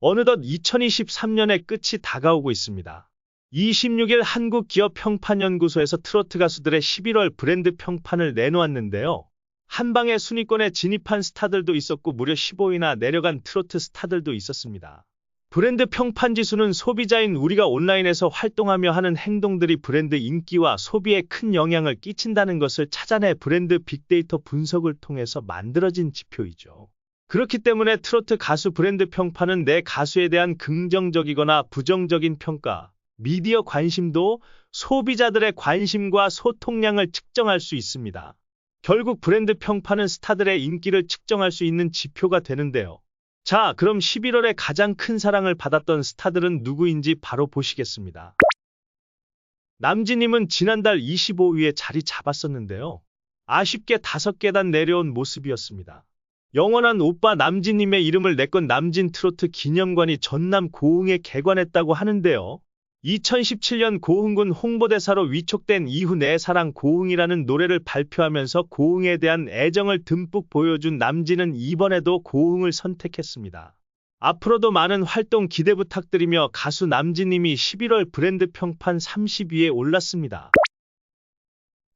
어느덧 2023년의 끝이 다가오고 있습니다. 26일 한국기업평판연구소에서 트로트 가수들의 11월 브랜드 평판을 내놓았는데요. 한방에 순위권에 진입한 스타들도 있었고 무려 15위나 내려간 트로트 스타들도 있었습니다. 브랜드 평판 지수는 소비자인 우리가 온라인에서 활동하며 하는 행동들이 브랜드 인기와 소비에 큰 영향을 끼친다는 것을 찾아내 브랜드 빅데이터 분석을 통해서 만들어진 지표이죠. 그렇기 때문에 트로트 가수 브랜드 평판은 내 가수에 대한 긍정적이거나 부정적인 평가, 미디어 관심도 소비자들의 관심과 소통량을 측정할 수 있습니다. 결국 브랜드 평판은 스타들의 인기를 측정할 수 있는 지표가 되는데요. 자, 그럼 11월에 가장 큰 사랑을 받았던 스타들은 누구인지 바로 보시겠습니다. 남진님은 지난달 25위에 자리 잡았었는데요. 아쉽게 다섯 계단 내려온 모습이었습니다. 영원한 오빠 남진님의 이름을 내건 남진 트로트 기념관이 전남 고흥에 개관했다고 하는데요. 2017년 고흥군 홍보대사로 위촉된 이후 내 사랑 고흥이라는 노래를 발표하면서 고흥에 대한 애정을 듬뿍 보여준 남진은 이번에도 고흥을 선택했습니다. 앞으로도 많은 활동 기대 부탁드리며 가수 남진님이 11월 브랜드 평판 30위에 올랐습니다.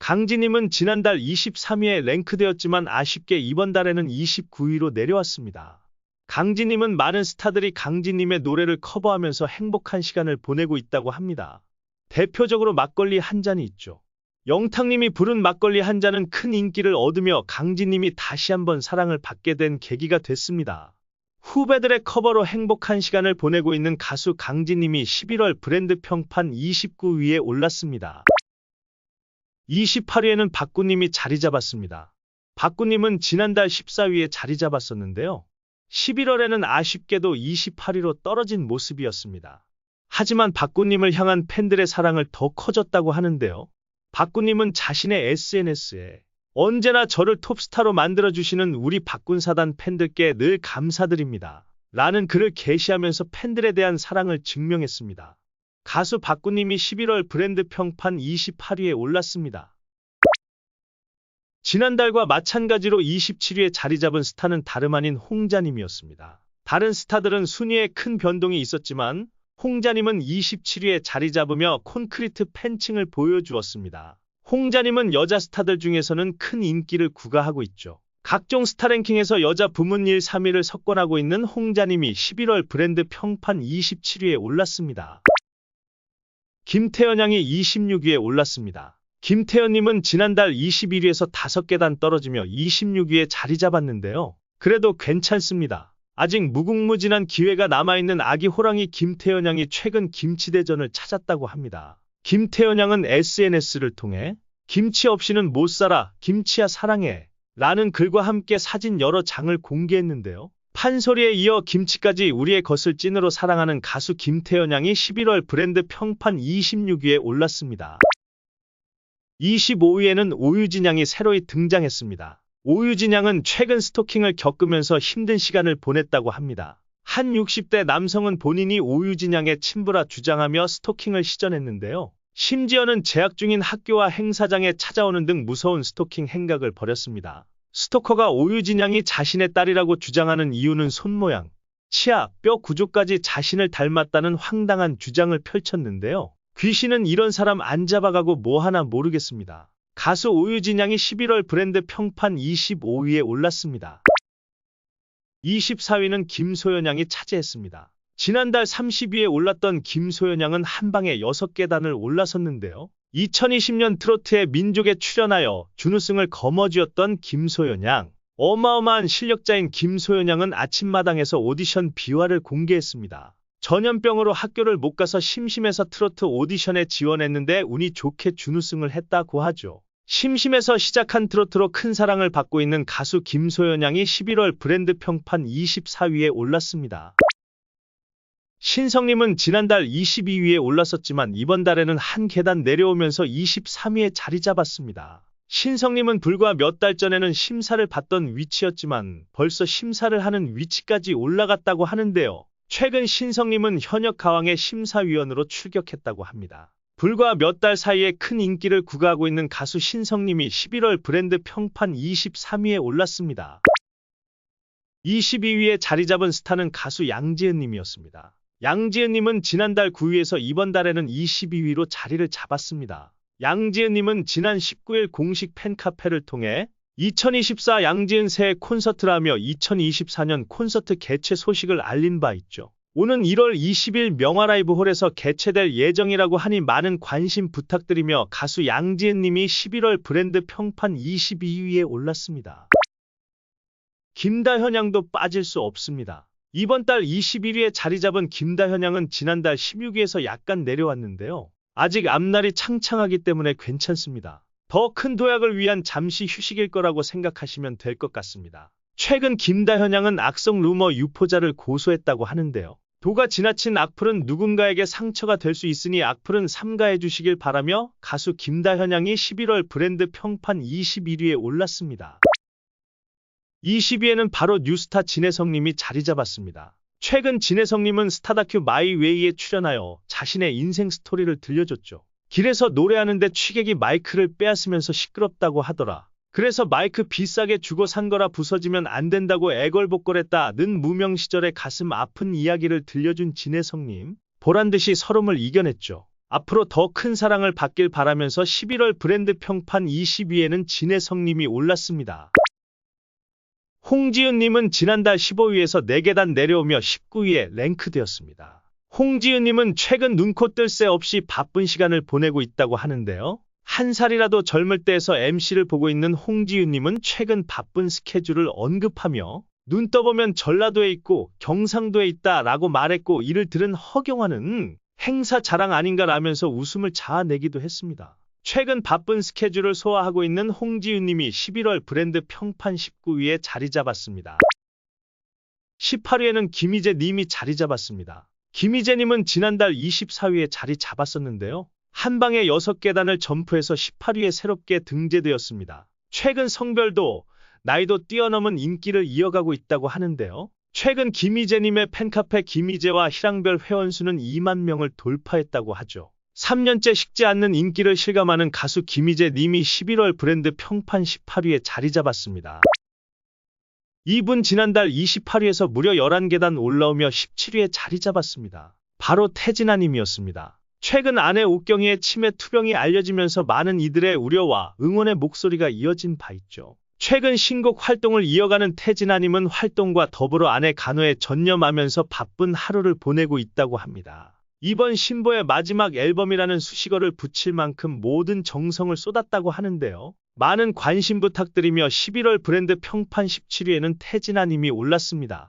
강진님은 지난달 23위에 랭크되었지만 아쉽게 이번 달에는 29위로 내려왔습니다. 강진님은 많은 스타들이 강진님의 노래를 커버하면서 행복한 시간을 보내고 있다고 합니다. 대표적으로 막걸리 한 잔이 있죠. 영탁님이 부른 막걸리 한 잔은 큰 인기를 얻으며 강진님이 다시 한번 사랑을 받게 된 계기가 됐습니다. 후배들의 커버로 행복한 시간을 보내고 있는 가수 강진님이 11월 브랜드 평판 29위에 올랐습니다. 28위에는 박구님이 자리 잡았습니다. 박구님은 지난달 14위에 자리 잡았었는데요. 11월에는 아쉽게도 28위로 떨어진 모습이었습니다. 하지만 박구님을 향한 팬들의 사랑을 더 커졌다고 하는데요. 박구님은 자신의 SNS에 언제나 저를 톱스타로 만들어주시는 우리 박군사단 팬들께 늘 감사드립니다. 라는 글을 게시하면서 팬들에 대한 사랑을 증명했습니다. 가수 박구님이 11월 브랜드 평판 28위에 올랐습니다. 지난달과 마찬가지로 27위에 자리 잡은 스타는 다름 아닌 홍자님이었습니다. 다른 스타들은 순위에 큰 변동이 있었지만 홍자님은 27위에 자리 잡으며 콘크리트 팬층을 보여주었습니다. 홍자님은 여자 스타들 중에서는 큰 인기를 구가하고 있죠. 각종 스타 랭킹에서 여자 부문 1, 3위를 석권하고 있는 홍자님이 11월 브랜드 평판 27위에 올랐습니다. 김태연 양이 26위에 올랐습니다. 김태연님은 지난달 21위에서 5계단 떨어지며 26위에 자리 잡았는데요. 그래도 괜찮습니다. 아직 무궁무진한 기회가 남아있는 아기 호랑이 김태연 양이 최근 김치대전을 찾았다고 합니다. 김태연 양은 SNS를 통해 김치 없이는 못 살아, 김치야 사랑해 라는 글과 함께 사진 여러 장을 공개했는데요. 판소리에 이어 김치까지 우리의 것을 찐으로 사랑하는 가수 김태연 양이 11월 브랜드 평판 26위에 올랐습니다. 25위에는 오유진 양이 새로이 등장했습니다. 오유진 양은 최근 스토킹을 겪으면서 힘든 시간을 보냈다고 합니다. 한 60대 남성은 본인이 오유진 양의 친부라 주장하며 스토킹을 시전했는데요. 심지어는 재학 중인 학교와 행사장에 찾아오는 등 무서운 스토킹 행각을 벌였습니다. 스토커가 오유진 양이 자신의 딸이라고 주장하는 이유는 손모양, 치아, 뼈 구조까지 자신을 닮았다는 황당한 주장을 펼쳤는데요. 귀신은 이런 사람 안 잡아가고 뭐 하나 모르겠습니다. 가수 오유진 양이 11월 브랜드 평판 25위에 올랐습니다. 24위는 김소연 양이 차지했습니다. 지난달 30위에 올랐던 김소연 양은 한 방에 6계단을 올라섰는데요. 2020년 트로트의 민족에 출연하여 준우승을 거머쥐었던 김소연 양. 어마어마한 실력자인 김소연 양은 아침마당에서 오디션 비화를 공개했습니다. 전염병으로 학교를 못 가서 심심해서 트로트 오디션에 지원했는데 운이 좋게 준우승을 했다고 하죠. 심심해서 시작한 트로트로 큰 사랑을 받고 있는 가수 김소연 양이 11월 브랜드 평판 24위에 올랐습니다. 신성님은 지난달 22위에 올랐었지만 이번 달에는 한 계단 내려오면서 23위에 자리 잡았습니다. 신성님은 불과 몇 달 전에는 심사를 받던 위치였지만 벌써 심사를 하는 위치까지 올라갔다고 하는데요. 최근 신성님은 현역 가왕의 심사위원으로 출격했다고 합니다. 불과 몇 달 사이에 큰 인기를 구가하고 있는 가수 신성님이 11월 브랜드 평판 23위에 올랐습니다. 22위에 자리 잡은 스타는 가수 양지은님이었습니다. 양지은님은 지난달 9위에서 이번 달에는 22위로 자리를 잡았습니다. 양지은님은 지난 19일 공식 팬카페를 통해 2024 양지은 새해 콘서트라며 2024년 콘서트 개최 소식을 알린 바 있죠. 오는 1월 20일 명화라이브 홀에서 개최될 예정이라고 하니 많은 관심 부탁드리며 가수 양지은님이 11월 브랜드 평판 22위에 올랐습니다. 김다현 양도 빠질 수 없습니다. 이번 달 21위에 자리 잡은 김다현 양은 지난달 16위에서 약간 내려왔는데요. 아직 앞날이 창창하기 때문에 괜찮습니다. 더 큰 도약을 위한 잠시 휴식일 거라고 생각하시면 될 것 같습니다. 최근 김다현 양은 악성 루머 유포자를 고소했다고 하는데요. 도가 지나친 악플은 누군가에게 상처가 될 수 있으니 악플은 삼가해 주시길 바라며 가수 김다현 양이 11월 브랜드 평판 21위에 올랐습니다. 20위에는 바로 뉴스타 진혜성님이 자리 잡았습니다. 최근 진혜성님은 스타다큐 마이웨이에 출연하여 자신의 인생 스토리를 들려줬죠. 길에서 노래하는데 취객이 마이크를 빼앗으면서 시끄럽다고 하더라. 그래서 마이크 비싸게 주고 산 거라 부서지면 안 된다고 애걸복걸했다는 무명 시절의 가슴 아픈 이야기를 들려준 진혜성님. 보란듯이 서름을 이겨냈죠. 앞으로 더 큰 사랑을 받길 바라면서 11월 브랜드 평판 20위에는 진혜성님이 올랐습니다. 홍지은님은 지난달 15위에서 4계단 내려오며 19위에 랭크되었습니다. 홍지은님은 최근 눈코 뜰 새 없이 바쁜 시간을 보내고 있다고 하는데요. 한 살이라도 젊을 때에서 MC를 보고 있는 홍지은님은 최근 바쁜 스케줄을 언급하며 눈 떠보면 전라도에 있고 경상도에 있다 라고 말했고 이를 들은 허경환은 행사 자랑 아닌가라면서 웃음을 자아내기도 했습니다. 최근 바쁜 스케줄을 소화하고 있는 홍지윤님이 11월 브랜드 평판 19위에 자리 잡았습니다. 18위에는 김희재 님이 자리 잡았습니다. 김희재 님은 지난달 24위에 자리 잡았었는데요. 한 방에 6계단을 점프해서 18위에 새롭게 등재되었습니다. 최근 성별도 나이도 뛰어넘은 인기를 이어가고 있다고 하는데요. 최근 김희재님의 팬카페 김희재와 희랑별 회원수는 2만 명을 돌파했다고 하죠. 3년째 식지 않는 인기를 실감하는 가수 김희재 님이 11월 브랜드 평판 18위에 자리 잡았습니다. 이분 지난달 28위에서 무려 11계단 올라오며 17위에 자리 잡았습니다. 바로 태진아 님이었습니다. 최근 아내 옥경이의 치매 투병이 알려지면서 많은 이들의 우려와 응원의 목소리가 이어진 바 있죠. 최근 신곡 활동을 이어가는 태진아님은 활동과 더불어 아내 간호에 전념하면서 바쁜 하루를 보내고 있다고 합니다. 이번 신보의 마지막 앨범이라는 수식어를 붙일 만큼 모든 정성을 쏟았다고 하는데요. 많은 관심 부탁드리며 11월 브랜드 평판 17위에는 태진아님이 올랐습니다.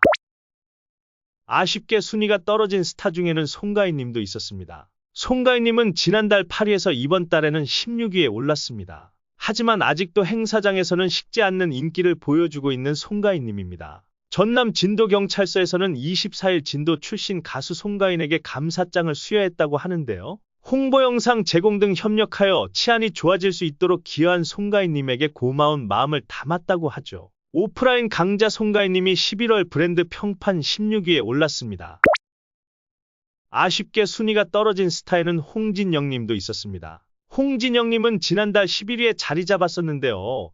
아쉽게 순위가 떨어진 스타 중에는 송가인님도 있었습니다. 송가인님은 지난달 8위에서 이번 달에는 16위에 올랐습니다. 하지만 아직도 행사장에서는 식지 않는 인기를 보여주고 있는 송가인님입니다. 전남 진도경찰서에서는 24일 진도 출신 가수 송가인에게 감사장을 수여했다고 하는데요. 홍보 영상 제공 등 협력하여 치안이 좋아질 수 있도록 기여한 송가인님에게 고마운 마음을 담았다고 하죠. 오프라인 강자 송가인님이 11월 브랜드 평판 16위에 올랐습니다. 아쉽게 순위가 떨어진 스타에는 홍진영님도 있었습니다. 홍진영님은 지난달 11위에 자리 잡았었는데요.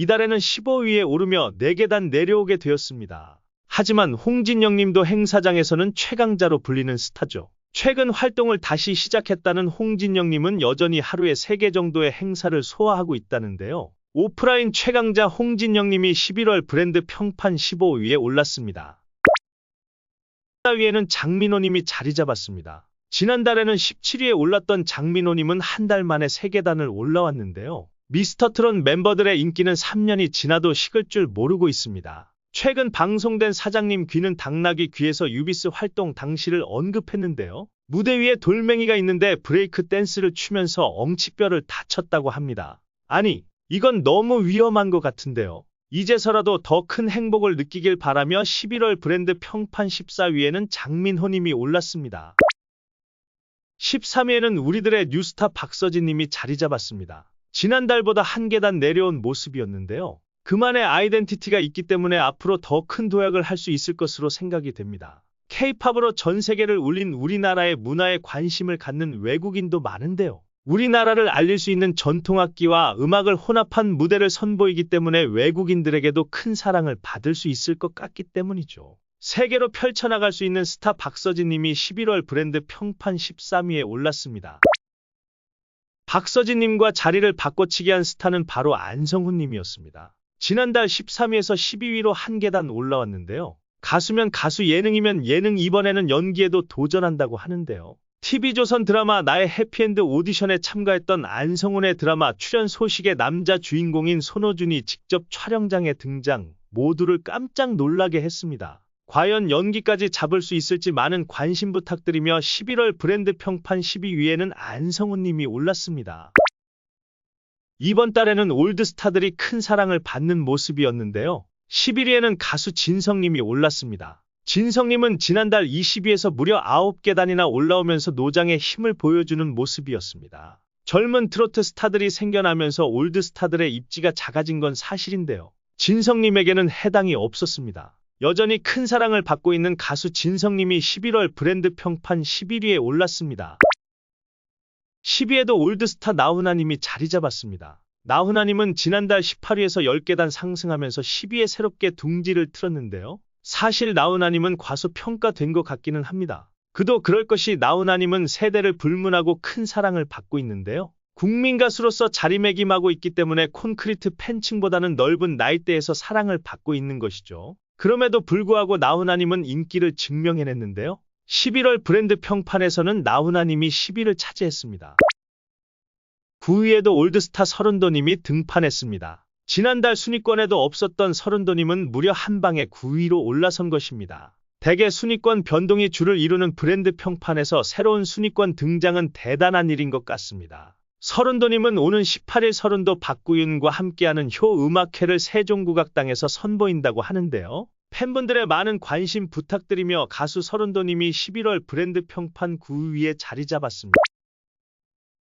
이달에는 15위에 오르며 4계단 내려오게 되었습니다. 하지만 홍진영님도 행사장에서는 최강자로 불리는 스타죠. 최근 활동을 다시 시작했다는 홍진영님은 여전히 하루에 3개 정도의 행사를 소화하고 있다는데요. 오프라인 최강자 홍진영님이 11월 브랜드 평판 15위에 올랐습니다. 위에는 장민호님이 자리 잡았습니다. 지난달에는 17위에 올랐던 장민호님은 한 달 만에 3계단을 올라왔는데요. 미스터 트롯 멤버들의 인기는 3년이 지나도 식을 줄 모르고 있습니다. 최근 방송된 사장님 귀는 당나귀 귀에서 유비스 활동 당시를 언급했는데요. 무대 위에 돌멩이가 있는데 브레이크 댄스를 추면서 엉치뼈를 다쳤다고 합니다. 아니, 이건 너무 위험한 것 같은데요. 이제서라도 더 큰 행복을 느끼길 바라며 11월 브랜드 평판 14위에는 장민호님이 올랐습니다. 13위에는 우리들의 뉴스타 박서진님이 자리 잡았습니다. 지난달보다 한 계단 내려온 모습이었는데요. 그만의 아이덴티티가 있기 때문에 앞으로 더 큰 도약을 할 수 있을 것으로 생각이 됩니다. 케이팝으로 전 세계를 울린 우리나라의 문화에 관심을 갖는 외국인도 많은데요. 우리나라를 알릴 수 있는 전통악기와 음악을 혼합한 무대를 선보이기 때문에 외국인들에게도 큰 사랑을 받을 수 있을 것 같기 때문이죠. 세계로 펼쳐나갈 수 있는 스타 박서진 님이 11월 브랜드 평판 13위에 올랐습니다. 박서진 님과 자리를 바꿔치기 한 스타는 바로 안성훈 님이었습니다. 지난달 13위에서 12위로 한 계단 올라왔는데요. 가수면 가수 예능이면 예능 이번에는 연기에도 도전한다고 하는데요. TV조선 드라마 나의 해피엔드 오디션에 참가했던 안성훈의 드라마 출연 소식에 남자 주인공인 손호준이 직접 촬영장에 등장, 모두를 깜짝 놀라게 했습니다. 과연 연기까지 잡을 수 있을지 많은 관심 부탁드리며 11월 브랜드 평판 12위에는 안성훈 님이 올랐습니다. 이번 달에는 올드스타들이 큰 사랑을 받는 모습이었는데요. 11위에는 가수 진성님이 올랐습니다. 진성님은 지난달 20위에서 무려 9계단이나 올라오면서 노장의 힘을 보여주는 모습이었습니다. 젊은 트로트 스타들이 생겨나면서 올드스타들의 입지가 작아진 건 사실인데요. 진성님에게는 해당이 없었습니다. 여전히 큰 사랑을 받고 있는 가수 진성님이 11월 브랜드 평판 11위에 올랐습니다. 10위에도 올드스타 나훈아님이 자리 잡았습니다. 나훈아님은 지난달 18위에서 10계단 상승하면서 10위에 새롭게 둥지를 틀었는데요. 사실 나훈아님은 과소평가된 것 같기는 합니다. 그도 그럴 것이 나훈아님은 세대를 불문하고 큰 사랑을 받고 있는데요. 국민 가수로서 자리매김하고 있기 때문에 콘크리트 팬층보다는 넓은 나이대에서 사랑을 받고 있는 것이죠. 그럼에도 불구하고 나훈아님은 인기를 증명해냈는데요. 11월 브랜드 평판에서는 나훈아님이 10위를 차지했습니다. 9위에도 올드스타 서른도님이 등판했습니다. 지난달 순위권에도 없었던 서른도님은 무려 한 방에 9위로 올라선 것입니다. 대개 순위권 변동이 주를 이루는 브랜드 평판에서 새로운 순위권 등장은 대단한 일인 것 같습니다. 서른도님은 오는 18일 서른도 박구윤과 함께하는 효 음악회를 세종국악당에서 선보인다고 하는데요. 팬분들의 많은 관심 부탁드리며 가수 서른도님이 11월 브랜드 평판 9위에 자리 잡았습니다.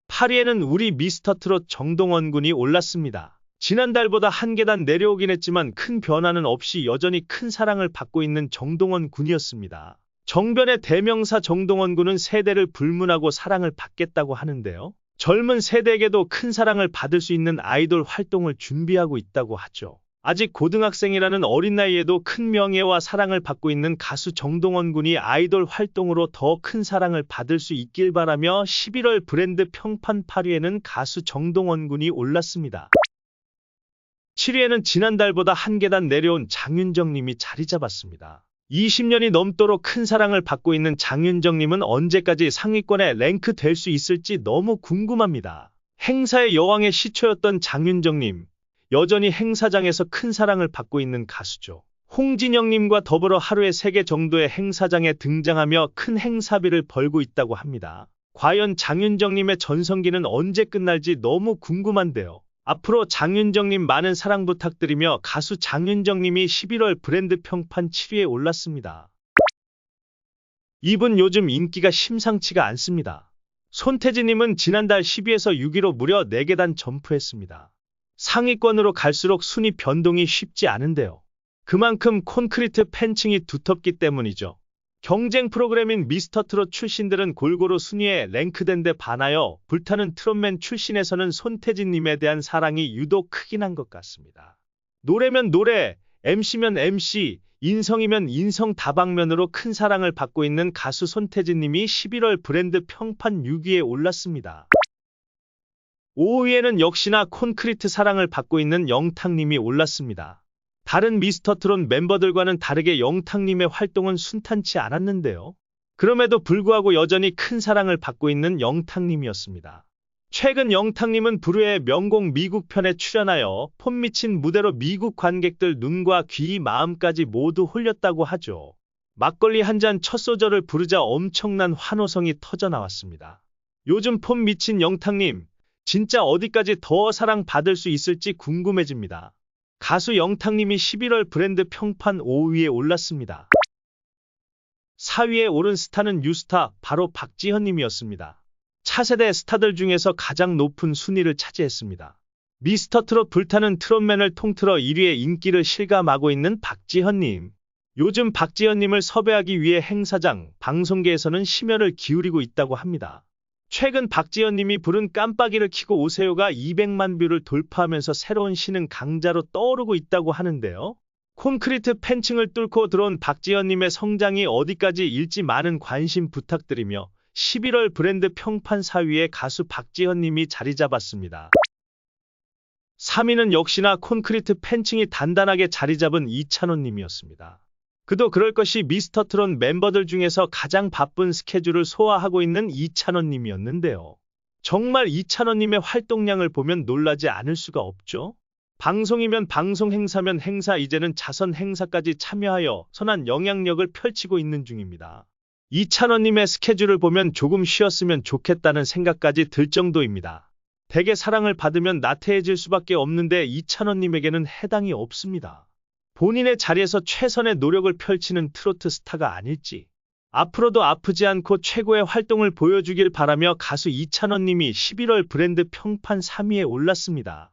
8위에는 우리 미스터트롯 정동원 군이 올랐습니다. 지난달보다 한 계단 내려오긴 했지만 큰 변화는 없이 여전히 큰 사랑을 받고 있는 정동원 군이었습니다. 정변의 대명사 정동원 군은 세대를 불문하고 사랑을 받겠다고 하는데요. 젊은 세대에게도 큰 사랑을 받을 수 있는 아이돌 활동을 준비하고 있다고 하죠. 아직 고등학생이라는 어린 나이에도 큰 명예와 사랑을 받고 있는 가수 정동원 군이 아이돌 활동으로 더 큰 사랑을 받을 수 있길 바라며 11월 브랜드 평판 8위에는 가수 정동원 군이 올랐습니다. 7위에는 지난달보다 한 계단 내려온 장윤정 님이 자리 잡았습니다. 20년이 넘도록 큰 사랑을 받고 있는 장윤정 님은 언제까지 상위권에 랭크 될 수 있을지 너무 궁금합니다. 행사의 여왕의 시초였던 장윤정 님, 여전히 행사장에서 큰 사랑을 받고 있는 가수죠. 홍진영님과 더불어 하루에 3개 정도의 행사장에 등장하며 큰 행사비를 벌고 있다고 합니다. 과연 장윤정님의 전성기는 언제 끝날지 너무 궁금한데요. 앞으로 장윤정님 많은 사랑 부탁드리며 가수 장윤정님이 11월 브랜드 평판 7위에 올랐습니다. 이분 요즘 인기가 심상치가 않습니다. 손태진님은 지난달 10위에서 6위로 무려 4계단 점프했습니다. 상위권으로 갈수록 순위 변동이 쉽지 않은데요. 그만큼 콘크리트 팬층이 두텁기 때문이죠. 경쟁 프로그램인 미스터트롯 출신들은 골고루 순위에 랭크된 데 반하여 불타는 트롯맨 출신에서는 손태진님에 대한 사랑이 유독 크긴 한 것 같습니다. 노래면 노래, MC면 MC, 인성이면 인성 다방면으로 큰 사랑을 받고 있는 가수 손태진님이 11월 브랜드 평판 6위에 올랐습니다. 5위에는 역시나 콘크리트 사랑을 받고 있는 영탁님이 올랐습니다. 다른 미스터트롯 멤버들과는 다르게 영탁님의 활동은 순탄치 않았는데요. 그럼에도 불구하고 여전히 큰 사랑을 받고 있는 영탁님이었습니다. 최근 영탁님은 부르의 명곡 미국 편에 출연하여 폼 미친 무대로 미국 관객들 눈과 귀 마음까지 모두 홀렸다고 하죠. 막걸리 한 잔 첫 소절을 부르자 엄청난 환호성이 터져 나왔습니다. 요즘 폼 미친 영탁님, 진짜 어디까지 더 사랑받을 수 있을지 궁금해집니다. 가수 영탁님이 11월 브랜드 평판 5위에 올랐습니다. 4위에 오른 스타는 뉴스타 바로 박지현님이었습니다. 차세대 스타들 중에서 가장 높은 순위를 차지했습니다. 미스터 트롯 불타는 트롯맨을 통틀어 1위의 인기를 실감하고 있는 박지현님. 요즘 박지현님을 섭외하기 위해 행사장, 방송계에서는 심혈을 기울이고 있다고 합니다. 최근 박지현 님이 부른 깜빡이를 켜고 오세요가 200만 뷰를 돌파하면서 새로운 신흥 강자로 떠오르고 있다고 하는데요. 콘크리트 팬층을 뚫고 들어온 박지현 님의 성장이 어디까지 일지 많은 관심 부탁드리며 11월 브랜드 평판 4위에 가수 박지현 님이 자리 잡았습니다. 3위는 역시나 콘크리트 팬층이 단단하게 자리 잡은 이찬원 님이었습니다. 그도 그럴 것이 미스터 트롯 멤버들 중에서 가장 바쁜 스케줄을 소화하고 있는 이찬원 님이었는데요. 정말 이찬원 님의 활동량을 보면 놀라지 않을 수가 없죠. 방송이면 방송 행사면 행사 이제는 자선 행사까지 참여하여 선한 영향력을 펼치고 있는 중입니다. 이찬원 님의 스케줄을 보면 조금 쉬었으면 좋겠다는 생각까지 들 정도입니다. 대개 사랑을 받으면 나태해질 수밖에 없는데 이찬원 님에게는 해당이 없습니다. 본인의 자리에서 최선의 노력을 펼치는 트로트 스타가 아닐지. 앞으로도 아프지 않고 최고의 활동을 보여주길 바라며 가수 이찬원 님이 11월 브랜드 평판 3위에 올랐습니다.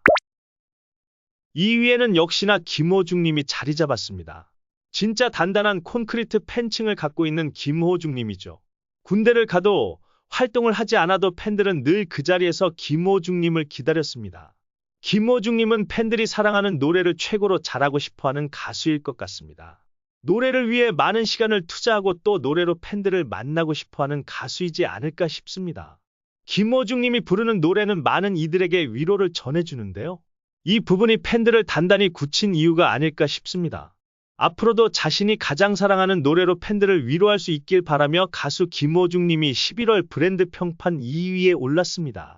2위에는 역시나 김호중 님이 자리 잡았습니다. 진짜 단단한 콘크리트 팬층을 갖고 있는 김호중 님이죠. 군대를 가도 활동을 하지 않아도 팬들은 늘 그 자리에서 김호중 님을 기다렸습니다. 김호중 님은 팬들이 사랑하는 노래를 최고로 잘하고 싶어 하는 가수일 것 같습니다. 노래를 위해 많은 시간을 투자하고 또 노래로 팬들을 만나고 싶어 하는 가수이지 않을까 싶습니다. 김호중 님이 부르는 노래는 많은 이들에게 위로를 전해주는데요. 이 부분이 팬들을 단단히 굳힌 이유가 아닐까 싶습니다. 앞으로도 자신이 가장 사랑하는 노래로 팬들을 위로할 수 있길 바라며 가수 김호중 님이 11월 브랜드 평판 2위에 올랐습니다.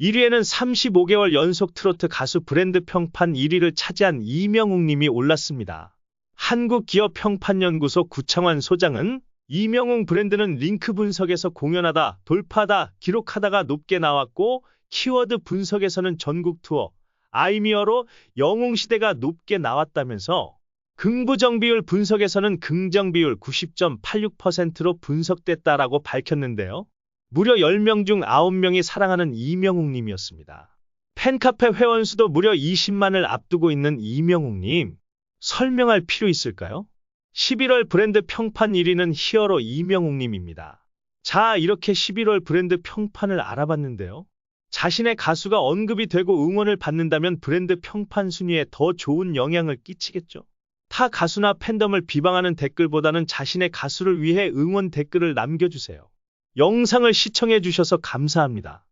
1위에는 35개월 연속 트로트 가수 브랜드 평판 1위를 차지한 이명웅 님이 올랐습니다. 한국기업평판연구소 구창환 소장은 이명웅 브랜드는 링크 분석에서 공연하다, 돌파다, 기록하다가 높게 나왔고 키워드 분석에서는 전국 투어, 아이미어로 영웅시대가 높게 나왔다면서 긍부정 비율 분석에서는 긍정 비율 90.86%로 분석됐다라고 밝혔는데요. 무려 10명 중 9명이 사랑하는 이명웅님이었습니다. 팬카페 회원 수도 무려 20만을 앞두고 있는 이명웅님. 설명할 필요 있을까요? 11월 브랜드 평판 1위는 히어로 이명웅님입니다. 자, 이렇게 11월 브랜드 평판을 알아봤는데요. 자신의 가수가 언급이 되고 응원을 받는다면 브랜드 평판 순위에 더 좋은 영향을 끼치겠죠. 타 가수나 팬덤을 비방하는 댓글보다는 자신의 가수를 위해 응원 댓글을 남겨주세요. 영상을 시청해 주셔서 감사합니다.